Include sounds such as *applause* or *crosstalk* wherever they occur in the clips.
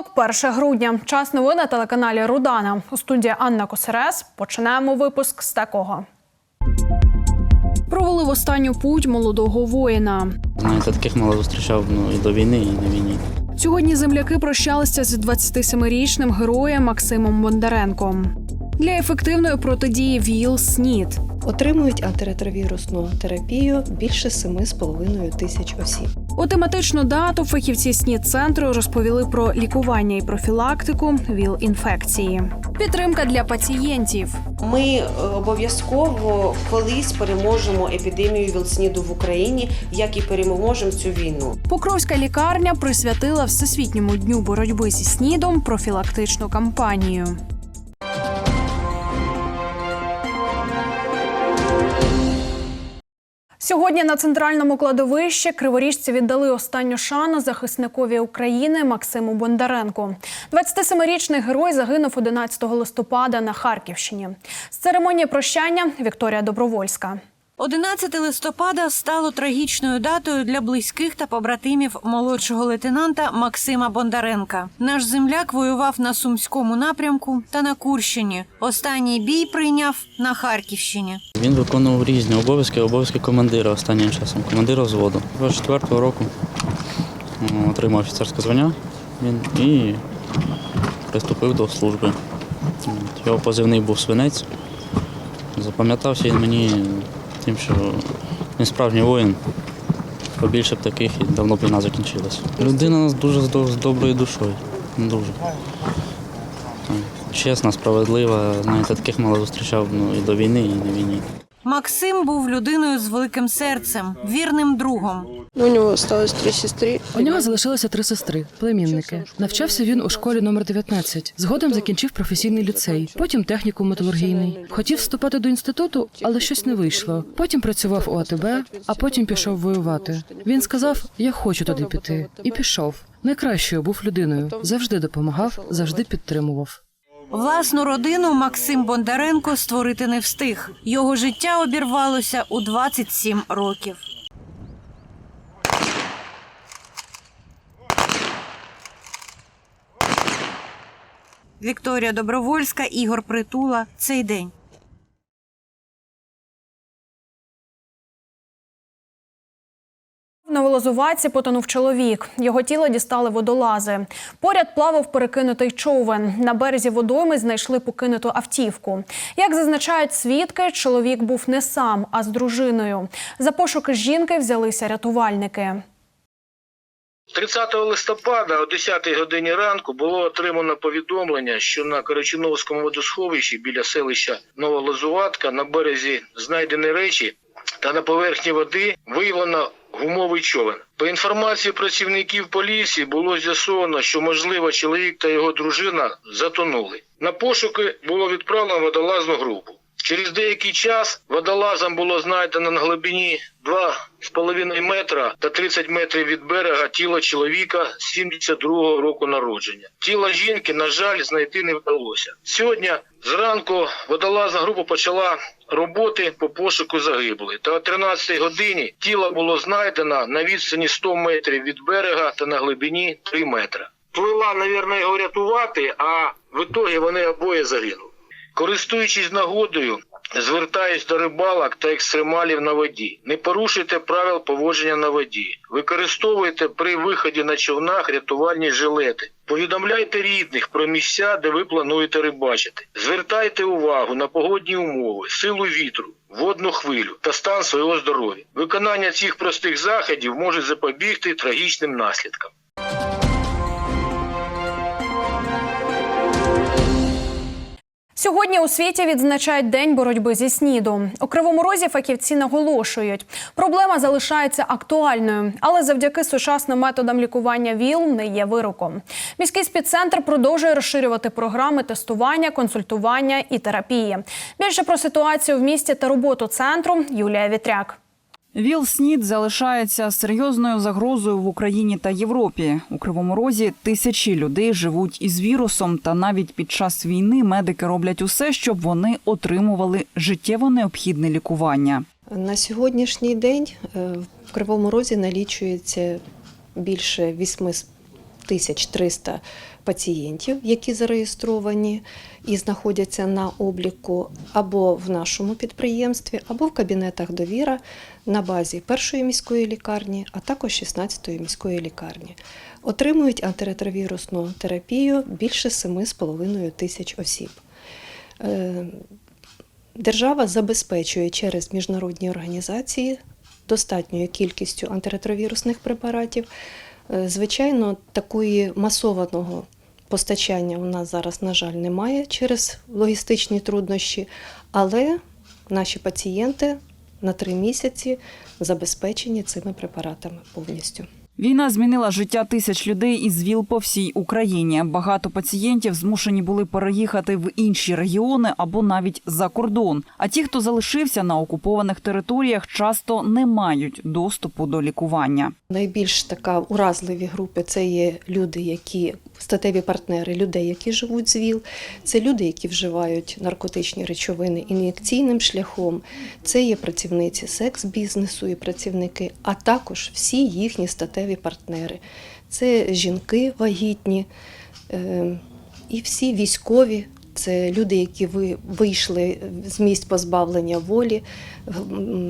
Понеділок, 1 грудня. Час новин на телеканалі Рудана. У студії Анна Косерес. Починаємо випуск з такого. Провели в останню путь молодого воїна. Знаєте, таких мало зустрічав ну, і до війни, і на війні. Сьогодні земляки прощалися з 27-річним героєм Максимом Бондаренком. Для ефективної протидії ВІЛ СНІД. Отримують антиретровірусну терапію більше 7,5 тисяч осіб. У тематичну дату фахівці СНІД центру розповіли про лікування і профілактику ВІЛ-інфекції. Підтримка для пацієнтів. Ми е, обов'язково колись переможемо епідемію ВІЛ-СНІДу в Україні, як і переможемо цю війну. Покровська лікарня присвятила Всесвітньому дню боротьби зі СНІДом профілактичну кампанію. Сьогодні на центральному кладовищі криворіжці віддали останню шану захисникові України Максиму Бондаренку. 27-річний герой загинув 11 листопада на Харківщині. З церемонії прощання Вікторія Добровольська. 11 листопада стало трагічною датою для близьких та побратимів молодшого лейтенанта Максима Бондаренка. Наш земляк воював на сумському напрямку та на Курщині. Останній бій прийняв на Харківщині. Він виконував різні обов'язки, обов'язки командира останнім часом, командира взводу. 24-го року отримав офіцерське звання він і приступив до служби. Його позивний був свинець. Запам'ятався він мені тим, що він справжній воїн. Побільше б таких і давно б війна закінчилася. Людина у нас дуже з доброю душою. Дуже. Чесна, справедлива. Знаєте, таких мало зустрічав ну, і до війни, і на війні. Максим був людиною з великим серцем, вірним другом. У нього осталось три сестри. У нього залишилося три сестри, племінники. Навчався він у школі номер 19. Згодом закінчив професійний ліцей, потім технікум металургійний. Хотів вступати до інституту, але щось не вийшло. Потім працював у АТБ, а потім пішов воювати. Він сказав: Я хочу туди піти, і пішов. Найкращою був людиною. Завжди допомагав, завжди підтримував. Власну родину Максим Бондаренко створити не встиг. Його життя обірвалося у 27 років. Вікторія Добровольська, Ігор Притула. Цей день. В Новолозуватці потонув чоловік. Його тіло дістали водолази. Поряд плавав перекинутий човен. На березі водойми знайшли покинуту автівку. Як зазначають свідки, чоловік був не сам, а з дружиною. За пошуки жінки взялися рятувальники. 30 листопада о 10 годині ранку було отримано повідомлення, що на Корочиновському водосховищі біля селища Новолозуватка на березі знайдені речі та на поверхні води виявлено гумовий човен. По інформації працівників поліції було з'ясовано, що можливо чоловік та його дружина затонули. На пошуки було відправлено водолазну групу. Через деякий час водолазом було знайдено на глибині 2,5 метра та 30 метрів від берега тіло чоловіка 72-го року народження. Тіло жінки, на жаль, знайти не вдалося. Сьогодні зранку водолазна група почала роботи по пошуку загиблої. Та о 13 годині тіло було знайдено на відстані 100 метрів від берега та на глибині 3 метра. Плила, мабуть, його рятувати, а в ітогі вони обоє загинули. Користуючись нагодою, звертаюсь до рибалок та екстремалів на воді. Не порушуйте правил поводження на воді. Використовуйте при виході на човнах рятувальні жилети. Повідомляйте рідних про місця, де ви плануєте рибачити. Звертайте увагу на погодні умови, силу вітру, водну хвилю та стан свого здоров'я. Виконання цих простих заходів може запобігти трагічним наслідкам. Сьогодні у світі відзначають День боротьби зі СНІДом. У Кривому Розі фахівці наголошують, проблема залишається актуальною, але завдяки сучасним методам лікування ВІЛ не є вироком. Міський спеццентр продовжує розширювати програми тестування, консультування і терапії. Більше про ситуацію в місті та роботу центру Юлія Вітряк. Віл снід залишається серйозною загрозою в Україні та Європі. У Кривому Розі тисячі людей живуть із вірусом, та навіть під час війни медики роблять усе, щоб вони отримували життєво необхідне лікування. На сьогоднішній день е, в Кривому Розі налічується більше 8,5 1300 пацієнтів, які зареєстровані і знаходяться на обліку або в нашому підприємстві, або в кабінетах довіра на базі першої міської лікарні, а також 16-ї міської лікарні. Отримують антиретровірусну терапію більше 7,5 тисяч осіб. Е, держава забезпечує через міжнародні організації достатньою кількістю антиретровірусних препаратів. Е, Звичайно, такої масованого постачання у нас зараз, на жаль, немає через логістичні труднощі, але наші пацієнти на три місяці забезпечені цими препаратами повністю. Війна змінила життя тисяч людей із ВІЛ по всій Україні. Багато пацієнтів змушені були переїхати в інші регіони або навіть за кордон. А ті, хто залишився на окупованих територіях, часто не мають доступу до лікування. Найбільш така уразливі групи це є люди, які статеві партнери людей, які живуть з ВІЛ, це люди, які вживають наркотичні речовини ін'єкційним шляхом, це є працівниці секс-бізнесу і працівники, а також всі їхні статеві партнери. Це жінки вагітні е, і всі військові. Це люди, які ви вийшли з місць позбавлення волі,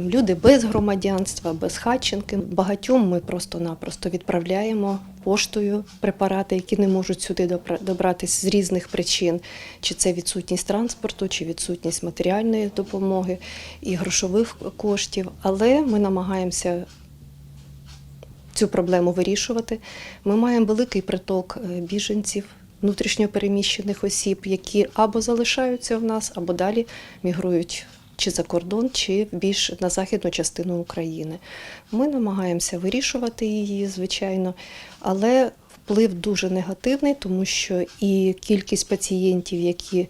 люди без громадянства, без хатченки. Багатьом ми просто-напросто відправляємо поштою препарати, які не можуть сюди добра- добратися з різних причин, чи це відсутність транспорту, чи відсутність матеріальної допомоги і грошових коштів. Але ми намагаємося цю проблему вирішувати. Ми маємо великий приток е, біженців, внутрішньопереміщених осіб, які або залишаються в нас, або далі мігрують чи за кордон, чи більш на західну частину України. Ми намагаємося вирішувати її, звичайно, але вплив дуже негативний, тому що і кількість пацієнтів, які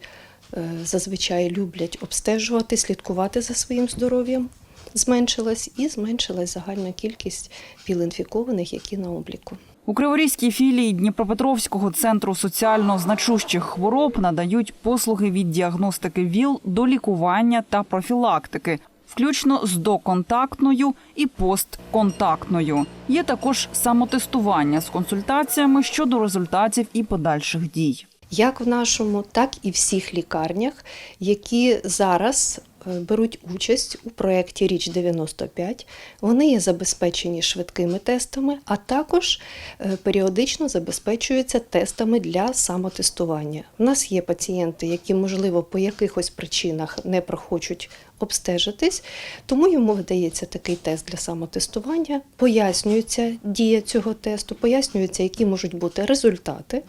е, зазвичай люблять обстежувати, слідкувати за своїм здоров'ям, зменшилась, і зменшилась загальна кількість віл-інфікованих, які на обліку. У Криворізькій філії Дніпропетровського центру соціально значущих хвороб надають послуги від діагностики ВІЛ до лікування та профілактики, включно з доконтактною і постконтактною. Є також самотестування з консультаціями щодо результатів і подальших дій. як в нашому, так і всіх лікарнях, які зараз беруть участь у проєкті Річ 95. Вони є забезпечені швидкими тестами, а також е, періодично забезпечуються тестами для самотестування. У нас є пацієнти, які, можливо, по якихось причинах не прохочуть обстежитись, тому йому видається такий тест для самотестування, пояснюється дія цього тесту, пояснюється, які можуть бути результати.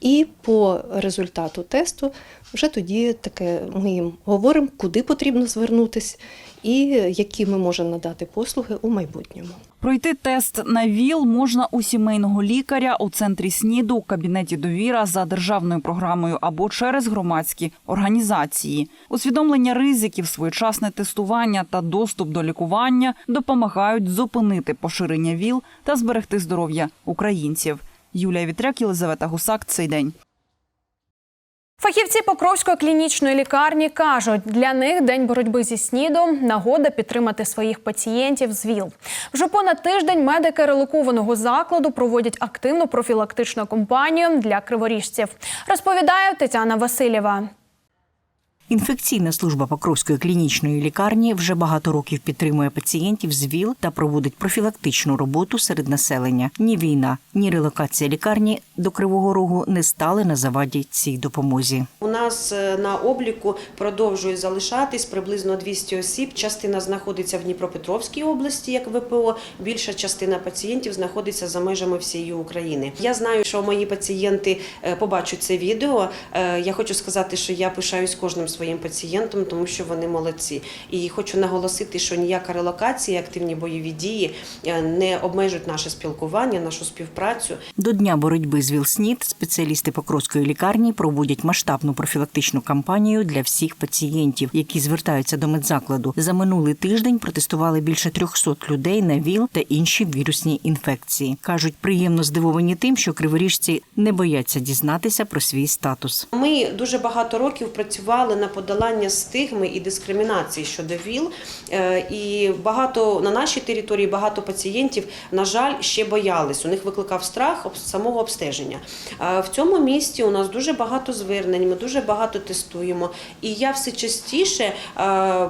І по результату тесту вже тоді таке ми їм говоримо, куди потрібно звернутись і які ми можемо надати послуги у майбутньому. Пройти тест на ВІЛ можна у сімейного лікаря у центрі СНІДу, у кабінеті довіра за державною програмою або через громадські організації. Усвідомлення ризиків, своєчасне тестування та доступ до лікування допомагають зупинити поширення ВІЛ та зберегти здоров'я українців. Юлія Вітряк, Єлизавета Гусак. Цей день. Фахівці Покровської клінічної лікарні кажуть, для них день боротьби зі снідом нагода підтримати своїх пацієнтів з ВІЛ. Вже понад тиждень медики релокованого закладу проводять активну профілактичну кампанію для криворіжців. Розповідає Тетяна Васильєва. Інфекційна служба Покровської клінічної лікарні вже багато років підтримує пацієнтів з ВІЛ та проводить профілактичну роботу серед населення. Ні війна, ні релокація лікарні до Кривого Рогу не стали на заваді цій допомозі. У нас е, на обліку продовжує залишатись приблизно 200 осіб. Частина знаходиться в Дніпропетровській області, як ВПО. Більша частина пацієнтів знаходиться за межами всієї України. Я знаю, що мої пацієнти е, побачать це відео. Е, Я хочу сказати, що я пишаюсь кожним своїм пацієнтом, тому що вони молодці. І хочу наголосити, що ніяка релокація, активні бойові дії е, не обмежують наше спілкування, нашу співпрацю. До дня боротьби з ВІЛ-СНІД спеціалісти Покровської лікарні проводять масштабну профілактичну кампанію для всіх пацієнтів, які звертаються до медзакладу. За минулий тиждень протестували більше 300 людей на ВІЛ та інші вірусні інфекції. кажуть, приємно здивовані тим, що криворіжці не бояться дізнатися про свій статус. Ми дуже багато років працювали на подолання стигми і дискримінації щодо ВІЛ. Е, І багато на нашій території багато пацієнтів, на жаль, ще боялись. У них викликав страх самого обстеження. Е, В цьому місті у нас дуже багато звернень, ми дуже багато тестуємо. І я все частіше е,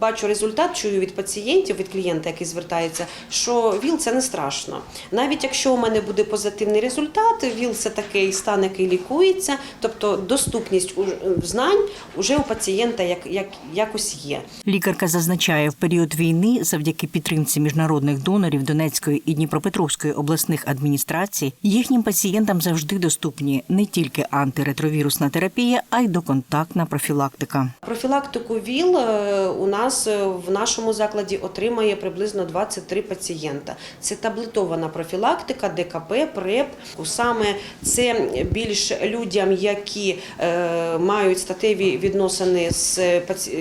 бачу результат, чую від пацієнтів, від клієнта, який звертається, що ВІЛ це не страшно. Навіть якщо у мене буде позитивний результат, ВІЛ це такий стан, який лікується, тобто доступність знань уже у пацієнта як, як, якось є. Лікарка зазначає, в період війни, завдяки підтримці міжнародних донорів Донецької і Дніпропетровської обласних адміністрацій, їхнім пацієнтам завжди доступні не тільки антиретровірусна терапія, а й доконтактна профілактика. Профілактику ВІЛ е, у нас е, в нашому закладі отримає приблизно 23 пацієнта. Це таблетована профілактика, ДКП, ПРЕП. Саме це більш людям, які е, мають статеві відносини з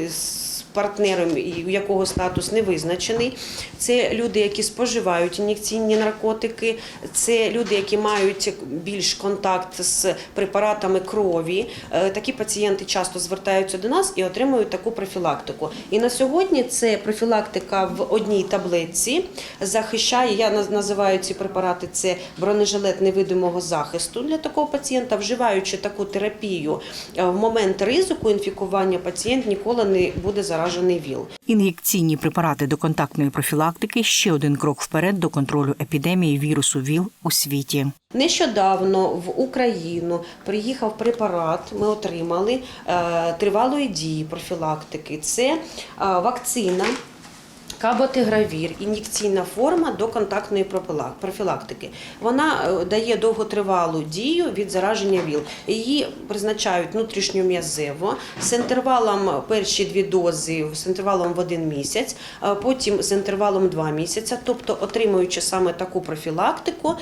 з партнером, у якого статус не визначений. Це люди, які споживають ін'єкційні наркотики, це люди, які мають більш контакт з препаратами крові. Е, Такі пацієнти часто звертаються до нас і отримують таку профілактику. І на сьогодні це профілактика в одній таблетці захищає. Я називаю ці препарати це бронежилет невидимого захисту для такого пацієнта. Вживаючи таку терапію е, в момент ризику інфікування, пацієнт ніколи не буде заражений ВІЛ. Ін'єкційні препарати до контактної профілактики ще один крок вперед до контролю епідемії вірусу ВІЛ у світі. Нещодавно в Україну приїхав препарат. Ми отримали е, тривалої дії профілактики. Це е, вакцина. Каботигравір, ін'єкційна форма до контактної профілактики. Вона е, дає довготривалу дію від зараження ВІЛ. Її призначають внутрішньом'язево з інтервалом перші дві дози з інтервалом в один місяць, потім з інтервалом два місяці. Тобто, отримуючи саме таку профілактику,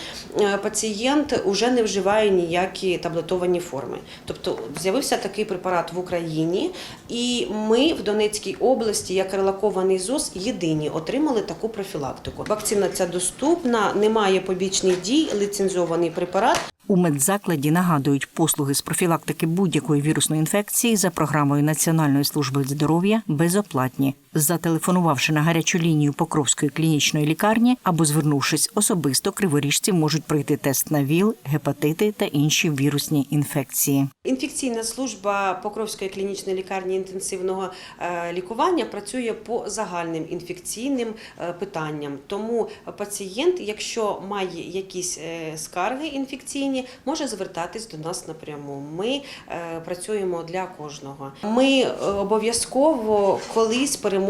е, пацієнт вже не вживає ніякі таблетовані форми. Тобто з'явився такий препарат в Україні, і ми в Донецькій області, як релакований ЗОЗ, єдині отримали таку профілактику. Вакцина ця доступна, немає побічних дій, ліцензований препарат. У медзакладі нагадують послуги з профілактики будь-якої вірусної інфекції за програмою Національної служби здоров'я безоплатні. Зателефонувавши на гарячу лінію Покровської клінічної лікарні або звернувшись особисто, криворіжці можуть пройти тест на ВІЛ, гепатити та інші вірусні інфекції. Інфекційна служба Покровської клінічної лікарні інтенсивного е, лікування працює по загальним інфекційним е, питанням. Тому пацієнт, якщо має якісь е, скарги інфекційні, може звертатись до нас напряму. Ми працюємо для кожного. Ми обов'язково колись переможемо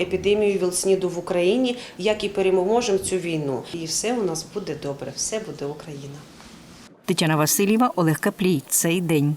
епідемію ВІЛ-СНІДу в Україні, як і переможемо цю війну. І все у нас буде добре, все буде Україна. Тетяна Васильєва, Олег Каплій. Цей день.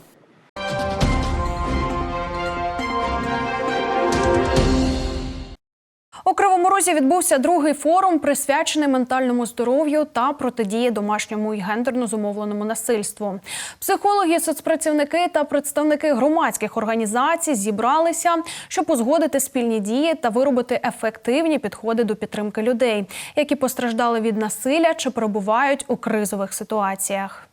Кривому Розі відбувся другий форум, присвячений ментальному здоров'ю та протидії домашньому і гендерно зумовленому насильству. Психологи, соцпрацівники та представники громадських організацій зібралися, щоб узгодити спільні дії та виробити ефективні підходи до підтримки людей, які постраждали від насилля чи перебувають у кризових ситуаціях.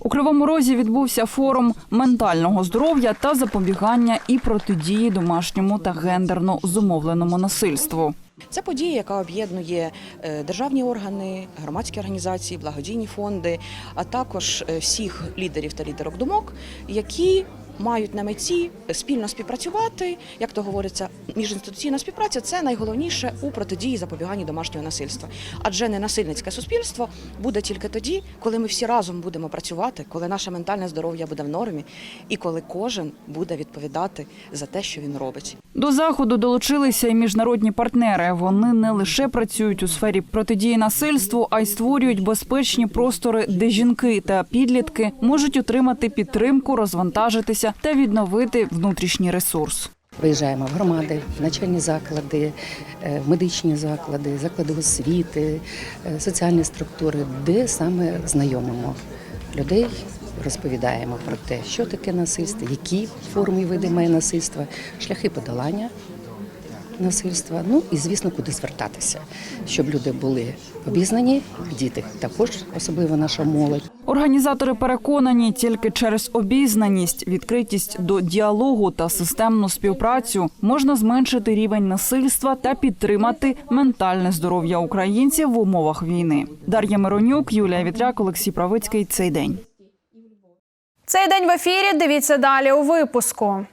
У Кривому Розі відбувся форум ментального здоров'я та запобігання і протидії домашньому та гендерно зумовленому насильству. Це подія, яка об'єднує е, державні органи, громадські організації, благодійні фонди, а також е, всіх лідерів та лідерок думок, які мають на меті спільно співпрацювати. Як то говориться, міжінституційна співпраця це найголовніше у протидії запобіганні домашнього насильства. Адже ненасильницьке суспільство буде тільки тоді, коли ми всі разом будемо працювати, коли наше ментальне здоров'я буде в нормі, і коли кожен буде відповідати за те, що він робить. До заходу долучилися і міжнародні партнери. Вони не лише працюють у сфері протидії насильству, а й створюють безпечні простори, де жінки та підлітки можуть отримати підтримку, розвантажитися та відновити внутрішній ресурс. Виїжджаємо в громади, в навчальні заклади, е, в медичні заклади, заклади освіти, е, соціальні структури, де саме знайомимо людей, розповідаємо про те, що таке насильство, які форми види має насильство, шляхи подолання насильства. Ну і звісно, куди звертатися, щоб люди були обізнані, діти також, особливо наша молодь. Організатори переконані, тільки через обізнаність, відкритість до діалогу та системну співпрацю можна зменшити рівень насильства та підтримати ментальне здоров'я українців в умовах війни. Дар'я Миронюк, Юлія Вітряк, Олексій Правицький. Цей день. Цей день в ефірі. Дивіться далі у випуску.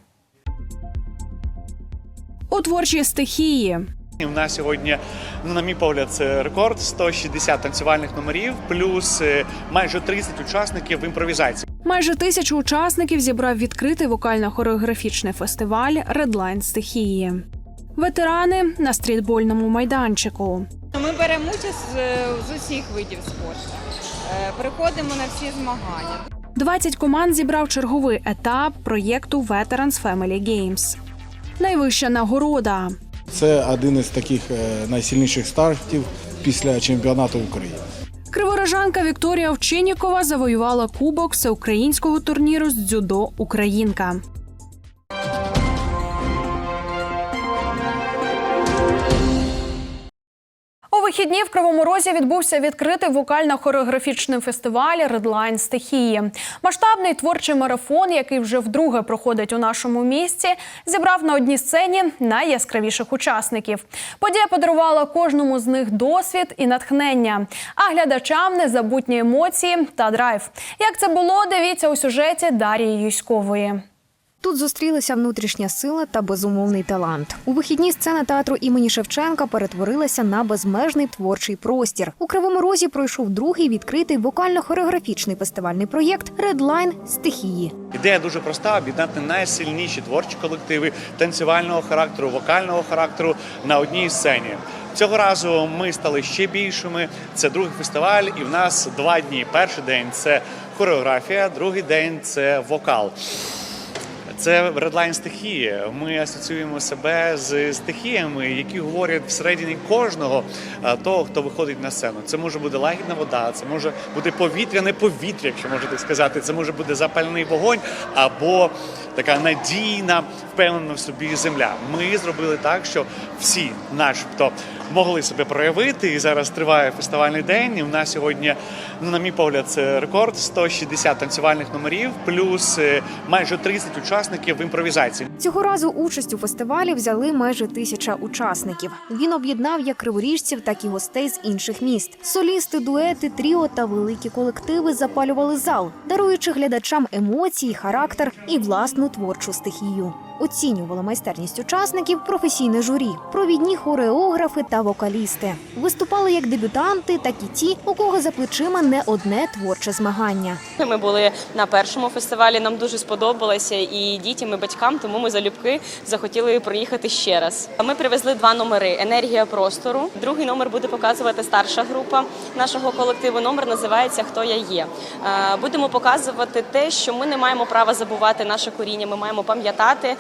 У творчій стихії. У нас сьогодні, ну, на мій погляд, це рекорд 160 танцювальних номерів, плюс е, майже 30 учасників в імпровізації. Майже тисячу учасників зібрав відкритий вокально-хореографічний фестиваль Редлайн стихії. Ветерани на стрітбольному майданчику. Ми беремо участь з, з усіх видів спорту. Е, Приходимо на всі змагання. 20 команд зібрав черговий етап проєкту Veterans Family Games. Найвища нагорода. Це один із таких е, найсильніших стартів після чемпіонату України. Криворожанка Вікторія Овчинікова завоювала кубок всеукраїнського турніру з дзюдо Українка. Вихідні в Кривому Розі відбувся відкритий вокально-хореографічний фестиваль Редлайн стихії. Масштабний творчий марафон, який вже вдруге проходить у нашому місті, зібрав на одній сцені найяскравіших учасників. Подія подарувала кожному з них досвід і натхнення, а глядачам незабутні емоції та драйв. Як це було, дивіться у сюжеті Дарії Юськової. Тут зустрілися внутрішня сила та безумовний талант. У вихідні сцена театру імені Шевченка перетворилася на безмежний творчий простір. У Кривому Розі пройшов другий відкритий вокально-хореографічний фестивальний проєкт Редлайн стихії. Ідея дуже проста: об'єднати найсильніші творчі колективи танцювального характеру, вокального характеру на одній сцені. Цього разу ми стали ще більшими. Це другий фестиваль, і в нас два дні. Перший день це хореографія, другий день це вокал. Це редлайн стихії. Ми асоціюємо себе з стихіями, які говорять всередині кожного того, хто виходить на сцену. Це може бути лагідна вода, це може бути повітряне повітря, якщо можна сказати. Це може бути запальний вогонь або така надійна, впевнена в собі земля. Ми зробили так, що всі, начебто, могли себе проявити. І зараз триває фестивальний день. І в нас сьогодні, ну на мій погляд, це рекорд 160 танцювальних номерів, плюс е, майже 30 учасників в імпровізації. Цього разу участь у фестивалі взяли майже тисяча учасників. Він об'єднав як криворіжців, так і гостей з інших міст. Солісти, дуети, тріо та великі колективи запалювали зал, даруючи глядачам емоції, характер і власну творчу стихію. Оцінювало майстерність учасників професійне журі, провідні хореографи та вокалісти. Виступали як дебютанти, так і ті, у кого за плечима не одне творче змагання. Ми були на першому фестивалі. Нам дуже сподобалося і дітям, і батькам, тому ми залюбки захотіли приїхати ще раз. Ми привезли два номери: енергія простору. Другий номер буде показувати старша група нашого колективу. Номер називається Хто я є. Е, Будемо показувати те, що ми не маємо права забувати наше коріння. Ми маємо пам'ятати,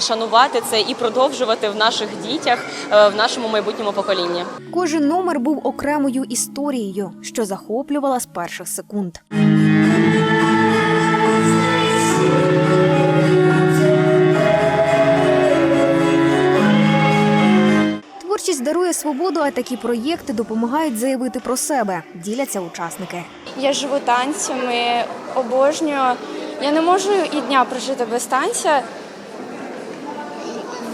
шанувати це і продовжувати в наших дітях, е, в нашому майбутньому поколінні. Кожен номер був окремою історією, що захоплювала з перших секунд. Творчість дарує свободу, а такі проєкти допомагають заявити про себе, діляться учасники. Я живу танцями, обожнюю. Я не можу і дня прожити без танця.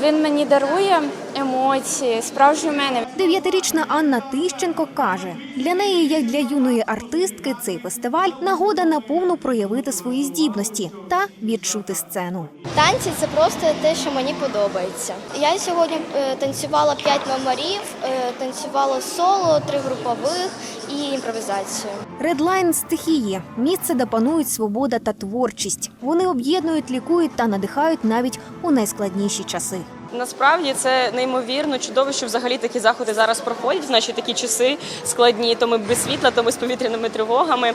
Він мені дарує емоції, справжню мене. Дев'ятирічна Анна Тищенко каже: для неї, як для юної артистки, цей фестиваль нагода наповну проявити свої здібності та відчути сцену. Танці це просто те, що мені подобається. Я сьогодні е, танцювала 5 номерів, е, танцювала соло, три групових і імпровізацію. Редлайн стихії місце, де панують свобода та творчість. Вони об'єднують, лікують та надихають навіть у найскладніші часи. Насправді це неймовірно чудово, що взагалі такі заходи зараз проходять. Значить, такі часи складні, то ми без світла, то ми з повітряними тривогами.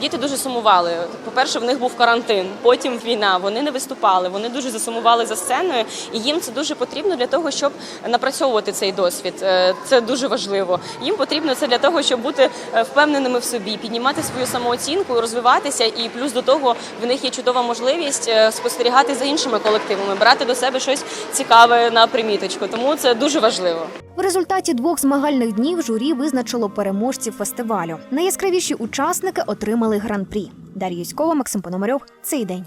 Діти дуже сумували. По-перше, в них був карантин, потім війна. Вони не виступали. Вони дуже засумували за сценою, і їм це дуже потрібно для того, щоб напрацьовувати цей досвід. Е, Це дуже важливо. Їм потрібно це для того, щоб бути е, впевненими в собі, піднімати свою самооцінку, розвиватися. І плюс до того в них є чудова можливість е, спостерігати за іншими колективами, брати до себе щось цікаве на приміточку. Тому це дуже важливо. В результаті двох змагальних днів журі визначило переможців фестивалю. Найяскравіші учасники отримали гран-прі. Дар'я Юськова, Максим Пономарьов. Цей день.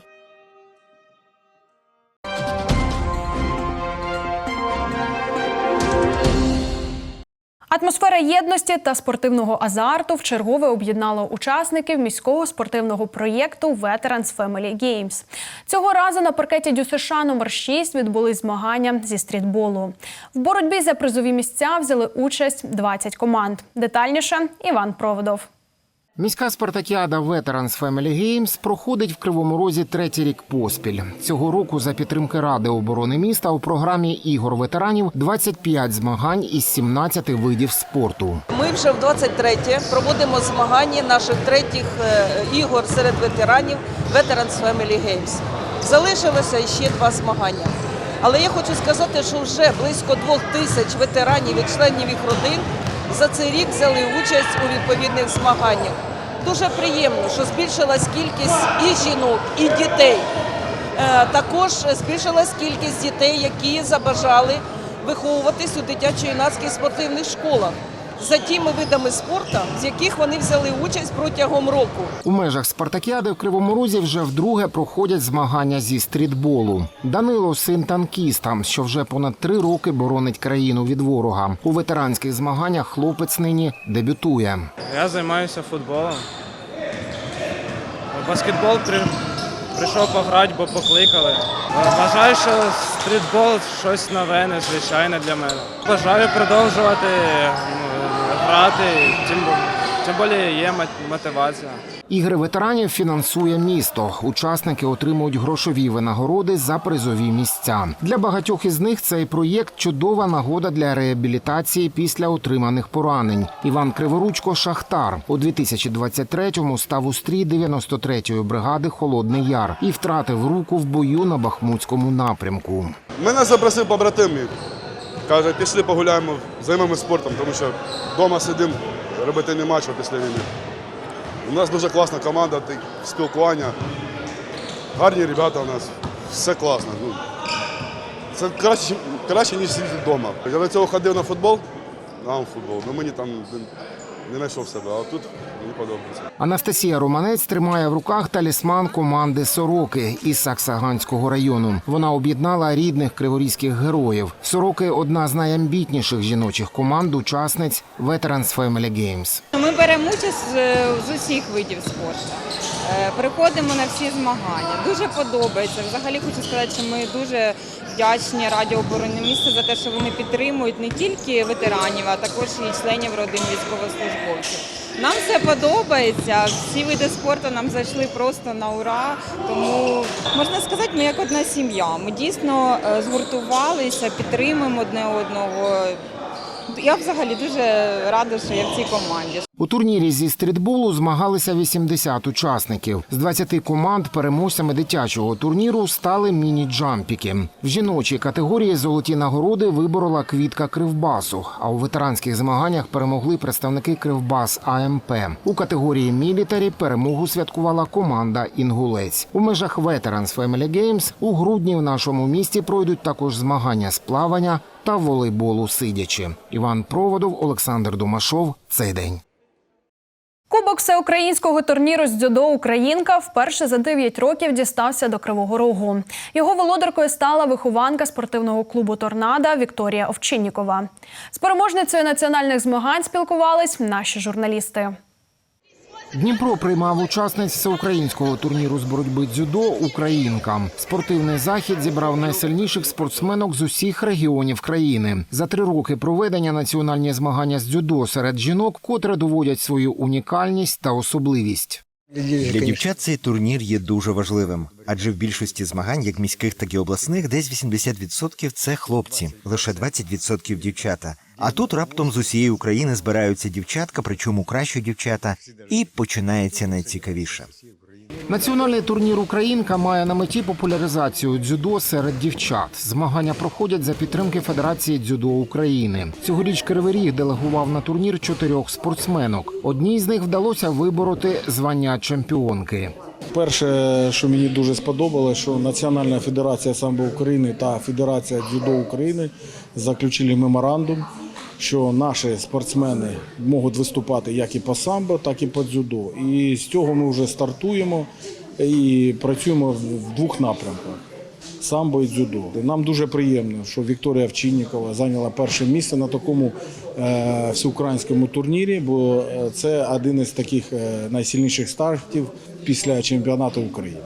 Атмосфера єдності та спортивного азарту вчергове об'єднала учасників міського спортивного проєкту Veterans Family Games. Цього разу на паркеті ДЮСШ номер 6 відбулись змагання зі стрітболу. В боротьбі за призові місця взяли участь 20 команд. Детальніше Іван Проводов. Міська спартакіада Veterans Family Games проходить в Кривому Розі третій рік поспіль. Цього року за підтримки Ради оборони міста у програмі ігор ветеранів 25 змагань із 17 видів спорту. Ми вже в 23-те проводимо змагання наших третіх е, ігор серед ветеранів Veterans Family Games. Залишилося ще два змагання. Але я хочу сказати, що вже близько двох тисяч ветеранів і членів їх родин за цей рік взяли участь у відповідних змаганнях. Дуже приємно, що збільшилась кількість і жінок, і дітей. Е, Також збільшилась кількість дітей, які забажали виховуватись у дитячо-юнацьких спортивних школах за тими видами спорту, з яких вони взяли участь протягом року. У межах спартакіади в Кривому Розі вже вдруге проходять змагання зі стрітболу. Данило син танкіста, що вже понад три роки боронить країну від ворога. У ветеранських змаганнях хлопець нині дебютує. Я займаюся футболом. Баскетбол при... прийшов пограти, бо покликали. Вважаю, що стрітбол щось нове, незвичайне для мене. Бажаю продовжувати ну, грати, тим, тим більше є мотивація. Ігри ветеранів фінансує місто. Учасники отримують грошові винагороди за призові місця. Для багатьох із них цей проєкт чудова нагода для реабілітації після отриманих поранень. Іван Криворучко Шахтар у 2023-му став у стрій 93-ї бригади Холодний Яр і втратив руку в бою на Бахмутському напрямку. Мене запросив побратим мій. Каже, пішли погуляємо, займемося спортом, тому що вдома сидимо, робити нема чого після війни. У нас дуже класна команда, спілкування, гарні ребята у нас, все класно. Ну, це краще, краще, ніж сидіти вдома. Я до цього ходив на футбол, на футбол, але мені там не, не знайшов себе, а тут мені подобається. Анастасія Романець тримає в руках талісман команди Сороки із Саксаганського району. Вона об'єднала рідних криворізьких героїв. Сороки одна з найамбітніших жіночих команд учасниць Veterans Family Games. Ми беремо участь з, усіх видів спорту. Е, Приходимо на всі змагання. Дуже подобається. Взагалі хочу сказати, що ми дуже вдячні Раді оборони міста за те, що вони підтримують не тільки ветеранів, а також і членів родин військовослужбовців. Нам все подобається. Всі види спорту нам зайшли просто на ура. Тому можна сказати, ми як одна сім'я. Ми дійсно е, згуртувалися, підтримуємо одне одного. Я взагалі дуже рада, що я в цій команді. У турнірі зі стрітболу змагалися 80 учасників. З 20 команд переможцями дитячого турніру стали міні-джампіки. В жіночій категорії золоті нагороди виборола квітка Кривбасу. А у ветеранських змаганнях перемогли представники Кривбас АМП. У категорії мілітарі перемогу святкувала команда Інгулець. У межах Veterans Family Games у грудні в нашому місті пройдуть також змагання з плавання та волейболу сидячи. Іван Проводов, Олександр Домашов. Цей день. Кубок всеукраїнського турніру з дзюдо Українка вперше за 9 років дістався до Кривого Рогу. Його володаркою стала вихованка спортивного клубу Торнада Вікторія Овчиннікова. З переможницею національних змагань спілкувались наші журналісти. Дніпро приймав учасниць всеукраїнського турніру з боротьби дзюдо Українка. Спортивний захід зібрав найсильніших спортсменок з усіх регіонів країни. За три роки проведення національні змагання з дзюдо серед жінок, котре доводять свою унікальність та особливість. Для дівчат цей турнір є дуже важливим, адже в більшості змагань, як міських, так і обласних, десь 80% – це хлопці, лише 20% – дівчата. А тут раптом з усієї України збираються дівчатка, причому кращі дівчата, і починається найцікавіше. Національний турнір Українка має на меті популяризацію дзюдо серед дівчат. Змагання проходять за підтримки Федерації дзюдо України. Цьогоріч Кривий Ріг делегував на турнір чотирьох спортсменок. Одній з них вдалося вибороти звання чемпіонки. Перше, що мені дуже сподобалося, що Національна федерація самбо України та Федерація дзюдо України заключили меморандум, що наші спортсмени можуть виступати як і по самбо, так і по дзюдо. І з цього ми вже стартуємо і працюємо в двох напрямках. Самбо і дзюдо. Нам дуже приємно, що Вікторія Овчиннікова зайняла перше місце на такому е, всеукраїнському турнірі, бо е, це один із таких е, найсильніших стартів після чемпіонату України.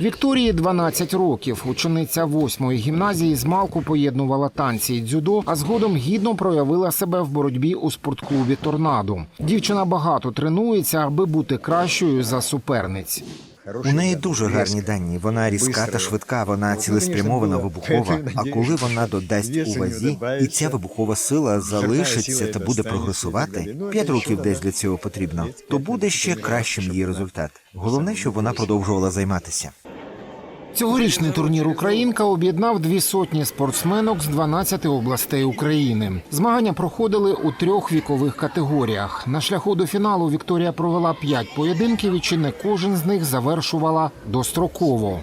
Вікторії 12 років. Учениця восьмої гімназії з малку поєднувала танці і дзюдо, а згодом гідно проявила себе в боротьбі у спортклубі Торнадо. Дівчина багато тренується, аби бути кращою за суперниць. У неї дуже гарні дані. Вона різка та швидка, вона цілеспрямована, вибухова. *laughs* А коли вона додасть у вазі, і ця вибухова сила залишиться та буде прогресувати, п'ять років десь для цього потрібно, то буде ще кращим її результат. Головне, щоб вона продовжувала займатися. Цьогорічний турнір Українка об'єднав дві сотні спортсменок з 12 областей України. Змагання проходили у трьох вікових категоріях. На шляху до фіналу Вікторія провела п'ять поєдинків, і чи не кожен з них завершувала достроково.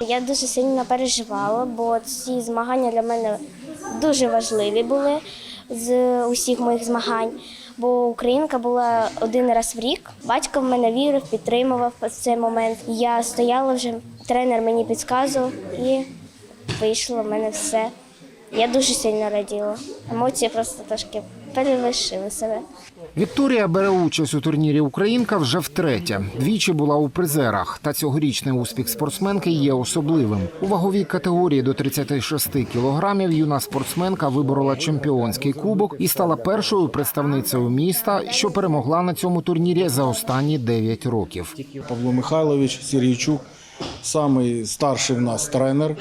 Я дуже сильно переживала, бо ці змагання для мене дуже важливі були з усіх моїх змагань. Бо Українка була один раз в рік. Батько в мене вірив, підтримував в цей момент. Я стояла вже, тренер мені підказував і вийшло в мене все. Я дуже сильно раділа. Емоції просто трошки перевершили себе. Вікторія бере участь у турнірі Українка вже втретє. Двічі була у призерах. Та цьогорічний успіх спортсменки є особливим. У ваговій категорії до 36 кілограмів юна спортсменка виборола чемпіонський кубок і стала першою представницею міста, що перемогла на цьому турнірі за останні 9 років. Павло Михайлович Сергійчук, самий старший в нас тренер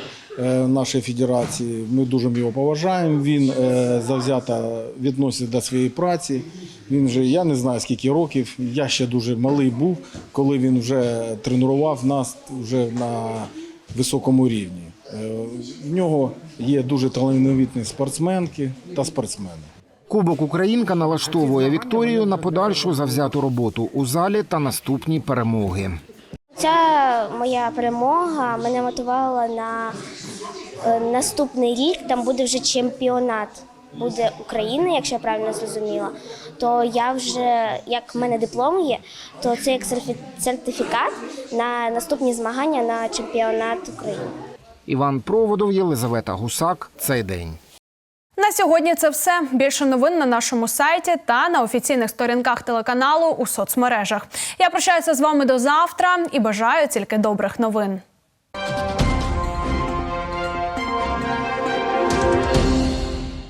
нашої федерації. Ми дуже його поважаємо. Він е, завзято відноситься до своєї праці. Він вже я не знаю скільки років. Я ще дуже малий був, коли він вже тренував нас вже на високому рівні. Е, В нього є дуже талановитні спортсменки та спортсмени. Кубок Українка налаштовує Вікторію на подальшу завзяту роботу у залі та наступні перемоги. Ця моя перемога мене мотивувала на е, наступний рік. Там буде вже чемпіонат. Буде України, якщо я правильно зрозуміла. То я вже, як в мене диплом є, то це як сертифікат на наступні змагання на чемпіонат України. Іван Проводов, Єлизавета Гусак. Цей день. На сьогодні це все. Більше новин на нашому сайті та на офіційних сторінках телеканалу у соцмережах. Я прощаюся з вами до завтра і бажаю тільки добрих новин.